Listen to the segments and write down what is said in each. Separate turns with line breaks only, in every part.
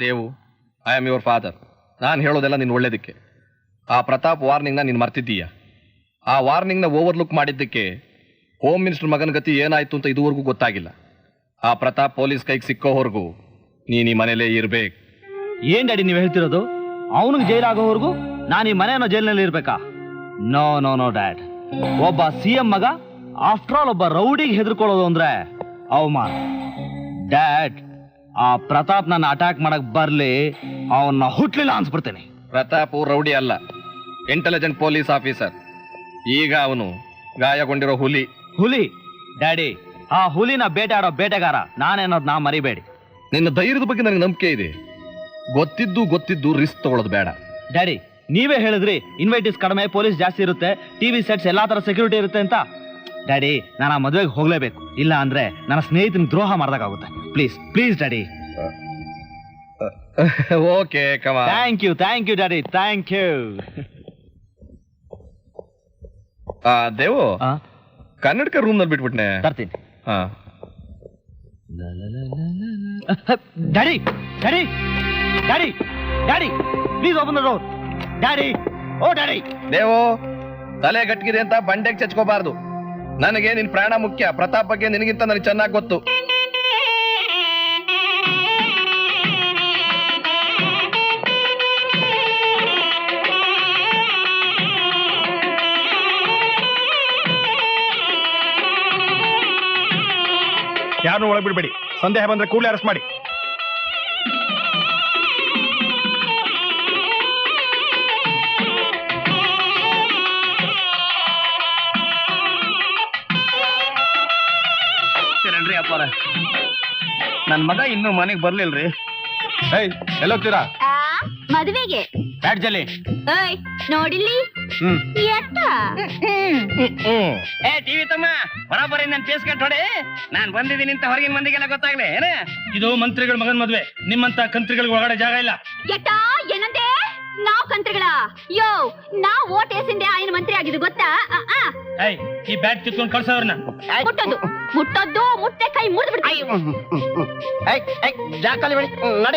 Devu I am your father ನಾನು ಹೇಳೋದೆಲ್ಲ ನಿನ್ನ ಒಳ್ಳೇದಕ್ಕೆ. ಆ ಪ್ರತಾಪ್ ವಾರ್ನಿಂಗ್ನ ನೀನು ಮರ್ತಿದ್ದೀಯ. ಆ ವಾರ್ನಿಂಗ್ನ ಓವರ್ಲುಕ್ ಮಾಡಿದ್ದಕ್ಕೆ ಹೋಮ್ ಮಿನಿಸ್ಟರ್ ಮಗನ ಗತಿ ಏನಾಯಿತು ಅಂತ ಇದುವರೆಗೂ ಗೊತ್ತಾಗಿಲ್ಲ. ಆ ಪ್ರತಾಪ್ ಪೊಲೀಸ್ ಕೈಗೆ ಸಿಕ್ಕೋವರೆಗೂ ನೀನು ಈ ಮನೇಲೇ ಇರಬೇಕು.
ಏನ್ ಡ್ಯಾಡಿ ನೀವು ಹೇಳ್ತಿರೋದು? ಅವನಿಗೆ ಜೈಲಾಗೋವರೆಗೂ ನಾನು ಈ ಮನೆಯನ್ನ ಜೈಲಿನಲ್ಲಿ ಇರಬೇಕಾ? ನೋ ನೋ ನೋ ಡ್ಯಾಡ್ ಒಬ್ಬ ಸಿ ಎಂ ಮಗ ಆಫ್ಟರ್ ಆಲ್ ಒಬ್ಬ ರೌಡಿಗೆ ಹೆದರ್ಕೊಳ್ಳೋದು ಅಂದ್ರೆ ಅವಮಾನ. ಡ್ಯಾಡ್ ಆ ಪ್ರತಾಪ್ ನನ್ನ ಅಟ್ಯಾಕ್ ಮಾಡಕ್ ಬರ್ಲಿ ಅವನ್ನ ಹುಟ್ಲಿಲ್ಲ ಅನ್ಸ್ಬಿಡ್ತೇನೆ.
ಪ್ರತಾಪ್ ರೌಡಿ ಅಲ್ಲ ಇಂಟೆಲಿಜೆಂಟ್ ಪೊಲೀಸ್ ಆಫೀಸರ್ ಈಗ ಅವನು ಗಾಯಗೊಂಡಿರೋ ಹುಲಿ.
ಹುಲಿ? ಡ್ಯಾಡಿ ಆ ಹುಲಿನ ಬೇಟೆಯಾಡೋ ಬೇಟೆಗಾರ ನಾನೇನೋದ್ ನಾ ಮರಿಬೇಡಿ.
ನಿನ್ನ ಧೈರ್ಯದ ಬಗ್ಗೆ ನನಗೆ ನಂಬಿಕೆ ಇದೆ. ಗೊತ್ತಿದ್ದು ಗೊತ್ತಿದ್ದು ರಿಸ್ಕ್ ತಗೊಳ್ಳೋದು ಬೇಡ.
ಡ್ಯಾಡಿ ನೀವೇ ಹೇಳಿದ್ರಿ ಇನ್ವೈಟಿಸ್ ಕಡಿಮೆ ಪೊಲೀಸ್ ಜಾಸ್ತಿ ಇರುತ್ತೆ ಟಿವಿ ಸೆಟ್ಸ್ ಎಲ್ಲಾ ತರ ಸೆಕ್ಯೂರಿಟಿ ಇರುತ್ತೆ ಅಂತ. ಡ್ಯಾಡಿ ನಾನು ಆ ಮದುವೆಗೆ ಹೋಗ್ಲೇಬೇಕು. ಇಲ್ಲ ಅಂದ್ರೆ ನನ್ನ ಸ್ನೇಹಿತನ ದ್ರೋಹ ಮಾಡ್ದಾಗುತ್ತೆ ಪ್ಲೀಸ್ ಪ್ಲೀಸ್ ಡ್ಯಾಡಿ.
ಓಕೆ ಕಮ
thank you thank you daddy thank you.
Devu ಕನ್ನಡಕ ರೂಮ್ನಲ್ಲಿ ಬಿಟ್ಬಿಟ್ನೆ.
ತರ್ತೀನಿ.
ಹಾ.
Daddy daddy daddy daddy please open the door. Daddy oh daddy.
Devu ತಲೆ ಗಟ್ಗಿದೆ ಅಂತ ಬಂಡೆಗೆ ಚಚ್ಕೋಬಾರ್ದು. ನನಗೆ ನಿನ್ ಪ್ರಾಣ ಮುಖ್ಯ. ಪ್ರತಾಪ್ ಬಗ್ಗೆ ನಿನಗಿಂತ ನನಗೆ ಚೆನ್ನಾಗಿ ಗೊತ್ತು.
ಯಾರನ್ನೂ ಒಳಗೆ ಬಿಡಬೇಡಿ. ಸಂದೇಹ ಬಂದ್ರೆ ಕೂಡಲೇ ಅರೆಸ್ಟ್ ಮಾಡಿ.
ಅಪ್ಪಾರ ನನ್ ಮಗ ಇನ್ನು ಮನೆಗೆ ಬರ್ಲಿಲ್ರಿ.
ಏಯ್ ಎಲ್ಲೋಗ್ತೀರಾ?
ಆ, ಮದುವೆಗೆ.
ಬ್ಯಾಡ್ಜಲ್ಲಿ
ಏಯ್ ನೋಡಿಲ್ಲಿ?
ಹ್ಮ್.
ಎತ್ತ?
ಏ ಟಿವಿ ತಮ್ಮ ಬರೋಬ್ಬರಿ ನನ್ ಫೇಸ್ ಕಟ್ ಹೊಡೆ ನಾನ್ ಬಂದಿದ್ದೀನಿ ಅಂತ ಹೊರಗಿನ ಮಂದಿಗೆಲ್ಲ ಗೊತ್ತಾಗ್ಲಿ ಏನ?
ಇದು ಮಂತ್ರಿಗಳ ಮಗನ ಮದ್ವೆ. ನಿಮ್ಮಂತ ಕಂತ್ರಿಗಳಿಗೆ ಒಳಗಡೆ ಜಾಗ ಇಲ್ಲ.
ಎತ್ತ? ಏನಂದೆ ನಾವ್ ಕಂತ್ರಿಗಳ ಯೋ ನಾವ್ ಓಟ್ ಏಸಿಂದೆ ఆయన ಮಂತ್ರಿ ಆಗಿದ್ದು ಗೊತ್ತಾ ಆ, ಆ.
ಏಯ್ ಈ ಬ್ಯಾಟ್ ಕಿತ್ಕೊಂಡು ಕಳ್ಸೋರ್ನ
ಮುಟ್ಟೋದು ಮುಟ್ಟೋದು ಮುಟ್ಟೆ ಕೈ ಮುರಿದು ಬಿಡ್ತೀವಿ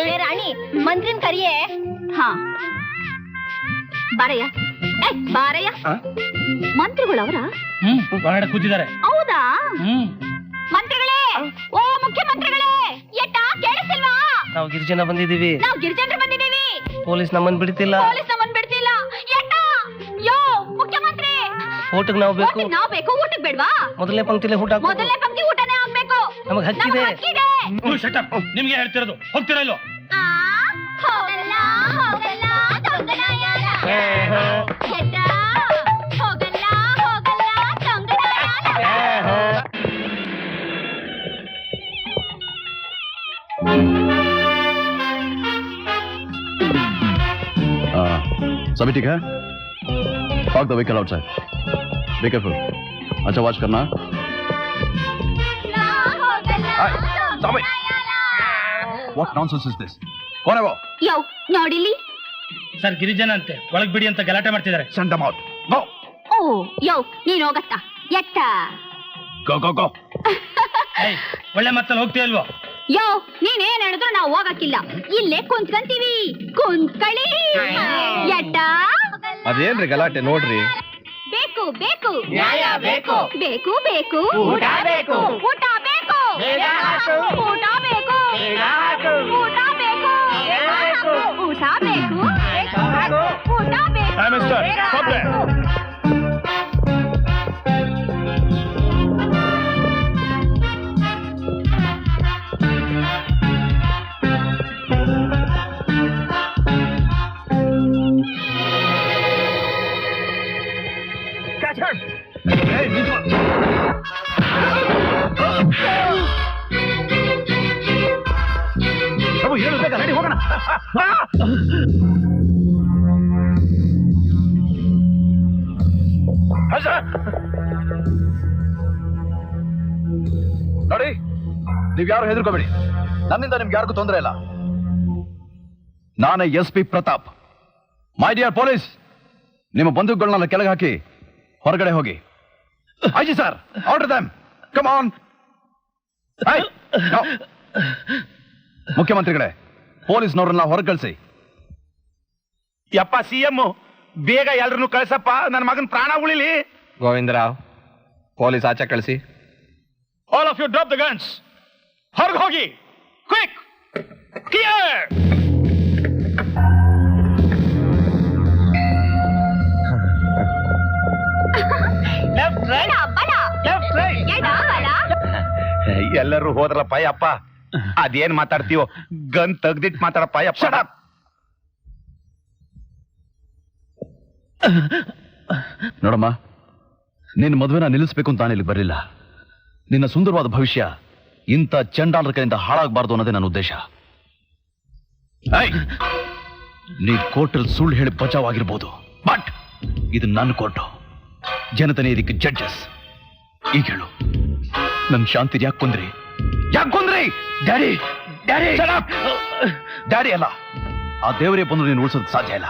ಏ ರಾಣಿ ಮಂತ್ರಿನ್ ಕರಿಯೇ ಹಾ ಬಾರಯ್ಯ ಏ ಬಾರಯ್ಯ ಮಂತ್ರಿಗಳು ಅವರ
ಹ್ಮ್ ಹೊರಗಡೆ ಕೂತಿದ್ದಾರೆ
ಹೌದಾ
ಹ್ಮ್
ಮಂತ್ರಿಗಳೇ ಓ ಮುಖ್ಯಮಂತ್ರಿಗಳೇ ಎಟ್ಟ ಕೇಳಿಸ್ತಿಲ್ವಾ
ನಾವು ಗಿರಿಜನ ಬಂದಿದೀವಿ
ನಾವು ಗಿರಿಜನರು ಬಂದಿದ್ದೀವಿ
ಪೊಲೀಸ್ ನಮ್ಮನ್ ಬಿಡ್ತಿಲ್ಲ.
ಪೊಲೀಸ್ ನಮ್ಮನ್ ಬಿಡ್ತಿಲ್ಲ. ಎಟ್ಟ? ಯೋ ಮುಖ್ಯಮಂತ್ರಿ.
ಊಟಕ್ಕೆ ನಾವು ಬೇಕು.
ಊಟಕ್ಕೆ ನಾವ್ ಬೇಕು ಊಟಕ್ಕೆ ಬೇಡವಾ?
ಮೊದಲನೇ ಪಂಕ್ತಿಲಿ ಊಟ ಹಾಕು.
ಮೊದಲನೇ ಪಂಕ್ತಿ ಊಟನೇ ಆಗ್ಬೇಕು.
ನಮಗ್ ಹಕ್ಕಿದೆ.
ನಮಗ್ ಹಕ್ಕಿದೆ.
ಶಟಪ್ ನಿಮ್ಗೆ ಹೇಳ್ತಿರೋದು. ಹೋಗ್ತೀರಾ
ಆ, ಹೋಗಲ್ಲ ಹೋಗಲ್ಲ.
सभी ठीक है park the vehicle outside be careful अच्छा वॉच करना
ನಾ ಹೋಗಲ್ಲ
ಆಯ್, ಸ್ವಾಮಿ.
ದೊಂಗನಾಯಾಲ.
व्हाट नॉनसेंस इज दिस
ಕೋನೆ ಬೋ
ಯೋ ನೋಡಿಲಿ
ಸರ್ ಗಿರಿಜನ ಅಂತೆ ಒಳಗ್ ಬಿಡಿ ಅಂತ ಗಲಾಟೆ ಮಾಡ್ತಿದ್ದಾರೆ
Send them out. Go.
ಓ ಯೋ ನೀನ್ ಹೋಗತ್ತ ಎಟ್ಟ
Go, go, go.
ಏಯ್ ಒಳ್ಳೆ ಮತ್ತಲ್ಲಿ ಹೋಗ್ತೀಯ ಇಲ್ವೋ
ಯೋ ನೀನ್ ಏನ್ ಹೇಳಿದ್ರು ನಾವು ಹೋಗಕ್ಕಿಲ್ಲ. ಇಲ್ಲೇ ಕುಂತ್ಕಂತೀವಿ. ಕುಂತ್ಕಳಿ
ಅದೇನ್ರಿ ಗಲಾಟೆ ನೋಡ್ರಿ.
ಬೇಕು ಬೇಕು.
ನ್ಯಾಯ ಬೇಕು.
ಬೇಕು ಬೇಕು.
ಊಟ ಬೇಕು.
ಊಟ ಬೇಕು.
ಬೇಗ ಹಾಕು.
ಊಟ ಬೇಕು.
ಬೇಗ ಹಾಕು.
ಊಟ ಬೇಕು.
ಬೇಗ ಹಾಕು.
ಊಟ ಬೇಕು. ಊಟ ಬೇಕು. ಬೇಗ
stop
ಹಾಕು.
ನೋಡಿ, ನೀವ್ ಯಾರು ಹೆದರ್ಕೋಬೇಡಿ. ನನ್ನಿಂದ ನಿಮ್ಗೆ ಯಾರಿಗೂ ತೊಂದರೆ ಇಲ್ಲ. ನಾನೇ S P Pratap. My dear police ನಿಮ್ಮ ಬಂದೂಕುಗಳನ್ನ ಕೆಳಗೆ ಹಾಕಿ ಹೊರಗಡೆ ಹೋಗಿ. ಐಜಿ ಸರ್ ಆರ್ಡರ್ ದಮ್ ಕಮ್ ಆನ್ ಮುಖ್ಯಮಂತ್ರಿಗಳೇ ಪೊಲೀಸ್ನವ್ರನ್ನ ಹೊರಕಳಿಸಿ
ಯಪ್ಪ ಸಿ ಎಂ ಬೇಗ ಎಲ್ರನ್ನು ಕಳ್ಸಪ್ಪ ನನ್ನ ಮಗನ ಪ್ರಾಣ ಉಳಿಲಿ.
ಗೋವಿಂದರಾವ್ ಪೊಲೀಸ್ ಆಚೆ ಕಳಿಸಿ.
All of you drop the guns ಹೊರಗೆ ಹೋಗಿ. ಕ್ವಿಕ್ ಕ್ಲಿಯರ್
ಲೆಫ್ಟ್ ರೈಟ್ ಎಡ, ಬಲ.
ಎಲ್ಲರೂ ಹೋದ್ರಪ್ಪ ಅಪ್ಪ ಅದೇನ್ ಮಾತಾಡ್ತೀವೋ ಗನ್ ತೆಗ್ದಿಟ್ ಮಾತಾಡಪ್ಪ ಯಪ್ಪ
ನೋಡಮ್ಮ, ನಿನ್ನ ಮದುವೆನ ನಿಲ್ಲಿಸ್ಬೇಕು ಅಂತ ನಾನು ಇಲ್ಲಿ ಬರಲಿಲ್ಲ. ನಿನ್ನ ಸುಂದರವಾದ ಭವಿಷ್ಯ ಇಂಥ ಚಂಡಾಲರ ಕೈಯಿಂದ ಹಾಳಾಗಬಾರ್ದು ಅನ್ನೋದೇ ನನ್ನ ಉದ್ದೇಶ! ನೀ ಕೋರ್ಟಲ್ಲಿ ಸುಳ್ಳು ಹೇಳಿ ಬಚಾವಾಗಿರ್ಬೋದು. ಬಟ್ ಇದು ನನ್ನ ಕೋರ್ಟು. ಜನತನೇ ಇದಕ್ಕೆ ಜಡ್ಜಸ್ ಈಗ ಹೇಳು. ನನ್ ಶಾಂತಿ ಯಾಕೆ ಕೊಂದ್ರಿ? ಯಾಕೆ ಕೊಂದ್ರಿ? ಡ್ಯಾಡಿ ಡ್ಯಾಡಿ ಡ್ಯಾಡಿ ಅಲ್ಲ. ಆ ದೇವರೇ ಬಂದ್ರು ನೀನು ಉಳಿಸೋದಕ್ಕೆ ಸಾಧ್ಯ ಇಲ್ಲ.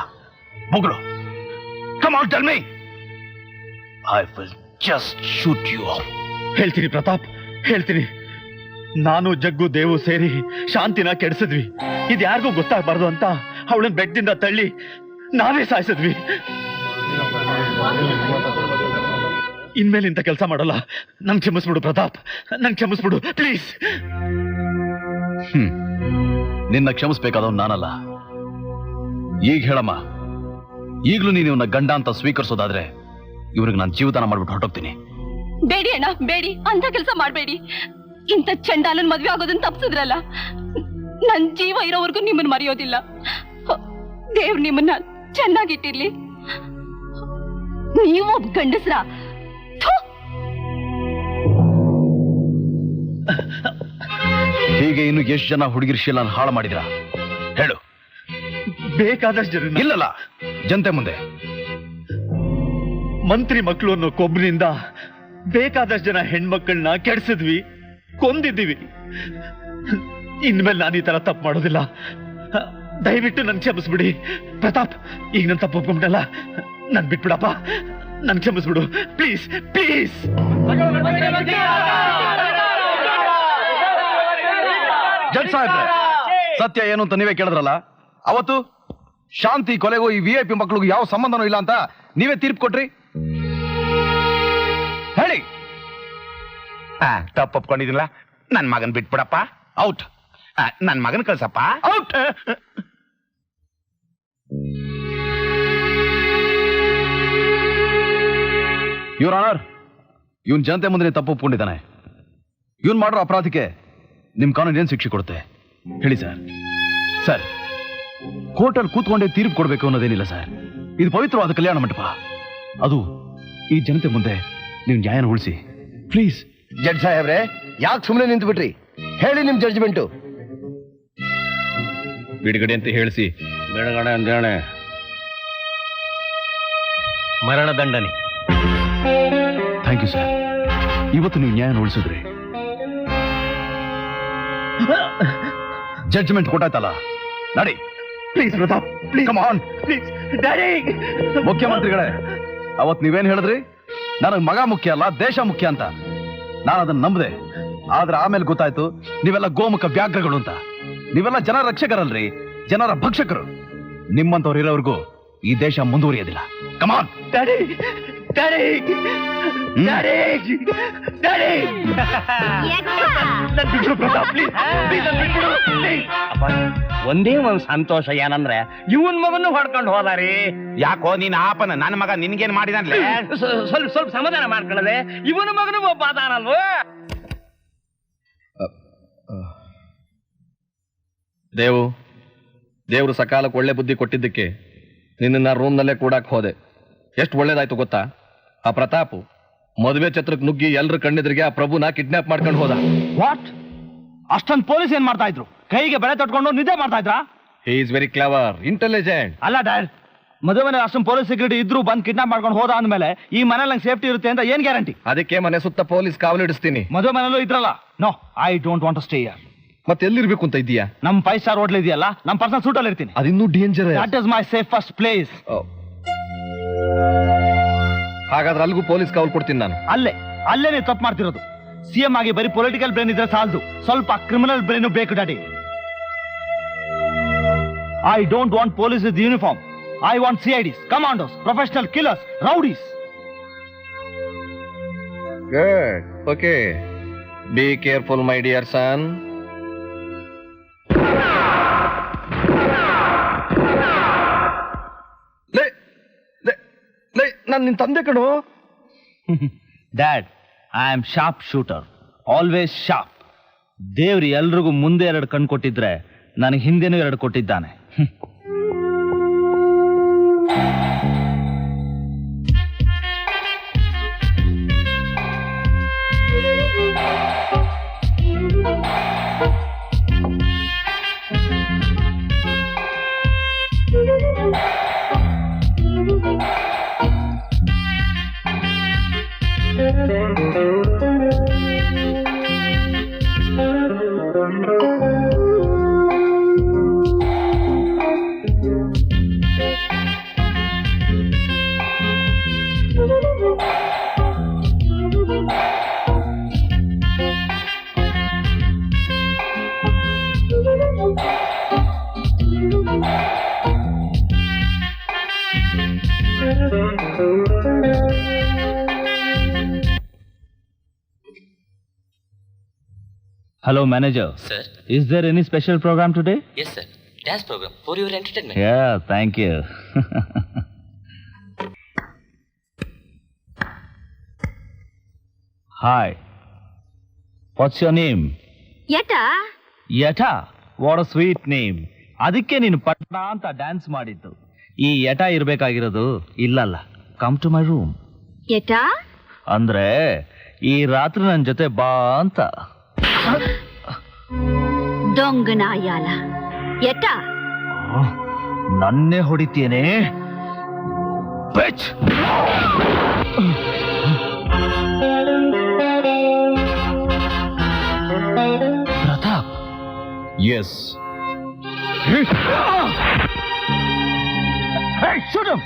ಮುಗಳು come out tell me I will just shoot you
ಹೇಳ್ತೀನಿ ಪ್ರತಾಪ್ ಹೇಳ್ತೀನಿ. ನಾನು ಜಗ್ಗು ದೇವು ಸೇರಿ ಶಾಂತಿನ ಕೆಡಿಸಿದ್ವಿ. ಇದು ಯಾರಿಗೂ ಗೊತ್ತಾಗಬಾರ್ದು ಅಂತ ಅವಳನ್ನ ಬೆಟ್ಟದಿಂದ ತಳ್ಳಿ ನಾವೇ ಸಾಯಿಸಿದ್ವಿ. ಇನ್ಮೇಲೆ ಇಂಥ ಕೆಲಸ ಮಾಡಲ್ಲ. ನಂಗೆ ಕ್ಷಮಿಸ್ಬಿಡು ಪ್ರತಾಪ್. ನಂಗೆ ಕ್ಷಮಿಸ್ಬಿಡು ಪ್ಲೀಸ್
ನಿನ್ನ ಕ್ಷಮಿಸ್ಬೇಕಾದವ್ ನಾನಲ್ಲ. ಈಗ ಹೇಳಮ್ಮ. ಈಗಲೂ ನೀನು ಇವನ್ನ ಗಂಡ ಅಂತ ಸ್ವೀಕರಿಸೋದಾದ್ರೆ ಇವ್ರಿಗೆ ನಾನು ಜೀವದಾನ ಮಾಡ್ಬಿಟ್ಟು ಹೊರಟೋಗ್ತೀನಿ.
ಬೇಡಿ ಅಣ್ಣ ಬೇಡಿ. ಅಂತ ಕೆಲಸ ಮಾಡಬೇಡಿ. ಇಂಥ ಚಂಡಾಲನ್ ಮದ್ವೆ ಆಗೋದನ್ನ ತಪ್ಪಿಸಿದ್ರಲ್ಲ ನನ್ ಜೀವ ಇರೋವರೆಗೂ ನಿಮ್ಮನ್ನ ಮರೆಯೋದಿಲ್ಲ. ದೇವ್ರು ನಿಮ್ಮನ್ನ ಚೆನ್ನಾಗಿಟ್ಟಿರ್ಲಿ. ನೀವು ಗಂಡಸ್ರ. ಥು!
ಹೀಗೆ ಇನ್ನು ಎಷ್ಟು ಜನ ಹುಡುಗಿರ್ ಶೀಲನ ಹಾಳು ಮಾಡಿದ್ರ? ಹೇಳು.
ಬೇಕಾದಷ್ಟು ಜನ.
ಇಲ್ಲಲ್ಲ. ಜನತೆ ಮುಂದೆ.
ಮಂತ್ರಿ ಮಕ್ಕಳು ಅನ್ನೋ ಕೊಬ್ಬಿನಿಂದ ಬೇಕಾದಷ್ಟು ಜನ ಹೆಣ್ಮಕ್ಳನ್ನ ಕೆಡಿಸಿದ್ವಿ ಕೊಂದಿದ್ದೀವಿ. ಇನ್ಮೇಲೆ ನಾನು ಈ ತರ ತಪ್ಪು ಮಾಡೋದಿಲ್ಲ. ದಯವಿಟ್ಟು ನನ್ ಕ್ಷಮಿಸ್ಬಿಡಿ. ಪ್ರತಾಪ್ ಈಗ ನನ್ ತಪ್ಪು ಒಪ್ಕೊಂಡಲ್ಲ ನನ್ ಬಿಟ್ಬಿಡಪ್ಪ. ನನ್ ಕ್ಷಮಿಸ್ಬಿಡು. Please please.
ಜಡ್ ಸಾಹೇಬ್ರೆ ಸತ್ಯ ಏನು ಅಂತ ನೀವೇ ಕೇಳಿದ್ರಲ್ಲ? ಅವತ್ತು ಶಾಂತಿ ಕೊಲೆಗೂ ಈ ವಿ ಐ ಪಿ ಮಕ್ಕಳಿಗೂ ಯಾವ ಸಂಬಂಧನೂ ಇಲ್ಲ ಅಂತ ನೀವೇ ತೀರ್ಪು ಕೊಟ್ರಿ. ಹೇಳಿ.
ತಪ್ಪು ಒಪ್ಕೊಂಡಿದ್ದಿಲ್ಲ ನನ್ ಮಗನ್ ಬಿಟ್ಬಿಡಪ್ಪ.
ಔಟ್
ಆ, ನನ್ ಮಗನ್ ಕಳ್ಸಪ್ಪ.
ಔಟ್ ಇವ್ರ ಆನರ್ ಇವನ್ ಜನತೆ ಮುಂದೆ ತಪ್ಪು ಒಪ್ಕೊಂಡಿದ್ದಾನೆ. ಇವನ್ ಮಾಡಿರೋ ಅಪರಾಧಕ್ಕೆ ನಿಮ್ ಕಾನೂನು ಏನ್ ಶಿಕ್ಷೆ ಕೊಡುತ್ತೆ? ಹೇಳಿ ಸರ್ ಸರ್ ಕೋರ್ಟಲ್ಲಿ ಕೂತ್ಕೊಂಡೇ ತೀರ್ಪು ಕೊಡ್ಬೇಕು ಅನ್ನೋದೇನಿಲ್ಲ ಸರ್. ಇದು ಪವಿತ್ರವಾದ ಕಲ್ಯಾಣ ಮಂಟಪ. ಅದು ಈ ಜನತೆ ಮುಂದೆ ನೀವು ನ್ಯಾಯನ ಉಳಿಸಿ. ಪ್ಲೀಸ್.
ಜಡ್ಜ್ ಸಾಹೇಬ್ರೆ ಯಾಕೆ ಸುಮ್ಮನೆ ನಿಂತು ಬಿಟ್ರಿ ಹೇಳಿ ನಿಮ್ ಜಡ್ಜ್ಮೆಂಟು
ಬಿಡುಗಡೆ ಅಂತ ಹೇಳಿಸಿ.
ಬಿಡುಗಡೆ ಅಂತೇಳಿ ಮರಣದಂಡನೆ
ಥ್ಯಾಂಕ್ ಯು ಸರ್ ಇವತ್ತು ನೀವು ನ್ಯಾಯ ಉಳಿಸಿದ್ರಿ. ಜಡ್ಜ್ಮೆಂಟ್ ಕೊಟ್ಟಾಯ್ತಲ್ಲ? ನಡಿ.
Please Pratap please
come on
on please daddy
ಮುಖ್ಯಮಂತ್ರಿಗಳೇ ಅವತ್ ನೀವೇನ್ ಹೇಳಿದ್ರಿ? ನನಗ್ ಮಗ ಮುಖ್ಯ ಅಲ್ಲ ದೇಶ ಮುಖ್ಯ ಅಂತ. ನಾನು ಅದನ್ನ ನಂಬದೆ. ಆದ್ರೆ ಆಮೇಲೆ ಗೊತ್ತಾಯ್ತು ನೀವೆಲ್ಲ ಗೋಮುಖ ವ್ಯಾಘ್ರಗಳು ಅಂತ. ನೀವೆಲ್ಲ ಜನರ ರಕ್ಷಕರಲ್ರಿ ಜನರ ಭಕ್ಷಕರು. ನಿಮ್ಮಂತವ್ರು ಇರೋವರೆಗೂ ಈ ದೇಶ ಮುಂದುವರಿಯೋದಿಲ್ಲ.
Come on daddy daddy daddy daddy ನನ್ ಬಿಟ್ಬಿಡು ಪ್ರತಾಪ್ ಪ್ಲೀಸ್ ಪ್ಲೀಸ್ ನನ್ ಬಿಟ್ಬಿಡು ಪ್ಲೀಸ್
ಒಂದೇ ಒಂದ್ ಸಂತೋಷ ಏನಂದ್ರೆ ಇವನ್ ಮಗನ್ನು ಹೊಡ್ಕೊಂಡು ಹೋದಾರಿ
ಯಾಕೋ ನೀನ್ ಆಪನ ನನ್ನ ಮಗ ನಿನ್ಗೇನ್ ಮಾಡಿದಾನ್ಲೆ?
ಸ್ವಲ್ಪ ಸ್ವಲ್ಪ ಸಮಾಧಾನ ಮಾಡ್ಕೊಳ್ಳದೆ. ಇವನ ಮಗನು ಒಬ್ಬ ಅದಾನಲ್ವ
ದೇವು ದೇವ್ರು ಸಕಾಲಕ್ಕೆ ಒಳ್ಳೆ ಬುದ್ಧಿ ಕೊಟ್ಟಿದ್ದಕ್ಕೆ ನಿನ್ನ ರೂಮ್ನಲ್ಲೇ ಕೂಡಕ್ ಹೋದೆ. ಎಷ್ಟು ಒಳ್ಳೇದಾಯ್ತು ಗೊತ್ತಾ? ಆ ಪ್ರತಾಪು ಮದುವೆ ಛತ್ರಕ್ಕೆ ನುಗ್ಗಿ ಎಲ್ರ ಕಣ್ಣೆದ್ರಿಗೆ ಆ ಪ್ರಭುನ ಕಿಡ್ನಾಪ್ ಮಾಡ್ಕೊಂಡು ಹೋದ.
ವಾಟ್ ಅಷ್ಟೊಂದು ಪೊಲೀಸ್ ಏನ್ ಮಾಡ್ತಾ ಇದ್ರು? ಕೈಗೆ ಬೆಳೆ ತೊಟ್ಕೊಂಡು ನಿದ್ದೆ ಮಾಡ್ತಾ ಇದ್ರಾ?
He is very clever intelligent
ಅಲ್ಲ ಡೈರ್ ಮದುವೆ ಅಷ್ಟೊಂದು ಪೊಲೀಸ್ ಸೆಕ್ಯೂರಿಟಿ ಇದ್ರು ಬಂದು ಕಿಡ್ನಾಪ್ ಮಾಡ್ಕೊಂಡು ಹೋದ ಅಂದ್ಮೇಲೆ ಈ ಮನೇಲಿ ನಂಗೆ ಸೇಫ್ಟಿ ಇರುತ್ತೆ ಅಂತ ಏನ್ ಗ್ಯಾರಂಟಿ
ಅದಕ್ಕೆ ಮನೆ ಸುತ್ತ ಪೊಲೀಸ್ ಕಾವಲಿಡಿಸ್ತೀನಿ
ಮದುವೆ ಮನೇಲೂ ಇದ್ರಲ್ಲ. No I don't want stay here
ಮತ್ತೆ ಎಲ್ಲಿರ್ಬೇಕು ಅಂತ ಇದೆಯಾ
ನಮ್ಮ ಫೈವ್ ಸ್ಟಾರ್ ಹೋಟ್ಲ್ ಇದೆಯಲ್ಲ ನಮ್ಮ ಪರ್ಸನಲ್ ಸೂಟ್ ಅಲ್ಲಿ ಇರ್ತೀನಿ
ಅದಿನ್ನೂ danger
that is my safest place
ಹಾಗಾದ್ರೆ ಅಲ್ಲಿಗೂ ಪೊಲೀಸ್ ಕಾವಲ್ ಕೊಡ್ತೀನಿ ನಾನು.
ಅಲ್ಲೇ ಅಲ್ಲೇ ನೀವು ತಪ್ಪು ಮಾಡ್ತಿರೋದು. ಸಿಎಂ ಆಗಿ ಬರೀ ಪೊಲಿಟಿಕಲ್ ಬ್ರೈನ್ ಇದ್ರೆ ಸಾಲದು. ಸ್ವಲ್ಪ ಕ್ರಿಮಿನಲ್ ಬ್ರೈನ್ ಬೇಕು daddy. I don't want police with uniform I want CIDs commandos
professional killers rowdies good okay be careful my dear son ನಾನು ನಿನ್ನ ತಂದೆ ಕಣೋ.
Dad I am sharp shooter always sharp ದೇವ್ರಿ ಎಲ್ರಿಗೂ ಮುಂದೆ ಎರಡು ಕಣ್ ಕೊಟ್ಟಿದ್ರೆ, ನನಗೆ ಹಿಂದೆನೂ ಎರಡು ಕೊಟ್ಟಿದ್ದಾನೆ. thank you. Manager.
Sir.
Is there any special program today?
Yes, sir. Dance program for your entertainment.
Yeah, thank you. Hi. What's your name?
Yata.
Yata? What a sweet name ಅದಕ್ಕೆ ನೀನು ಪಟ್ಟ ಅಂತ ಡ್ಯಾನ್ಸ್ ಮಾಡಿದ್ದು ಈ ಯಟ ಇರಬೇಕಾಗಿರೋದು ಇಲ್ಲಲ್ಲ come to my room
Yata
ಅಂದ್ರೆ ಈ ರಾತ್ರಿ ನನ್ನ ಜೊತೆ ಬಾ ಅಂತ
ದೊಂಗನಾಯಾಲ ಏಟಾ
ನನ್ನೇ ಹೊಡಿತೇನೆ ಬೆಚ್ ಪ್ರತಾಪ್
ಎಸ್
Hey, shoot him!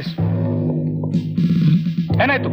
Is this ಏನಾಯ್ತು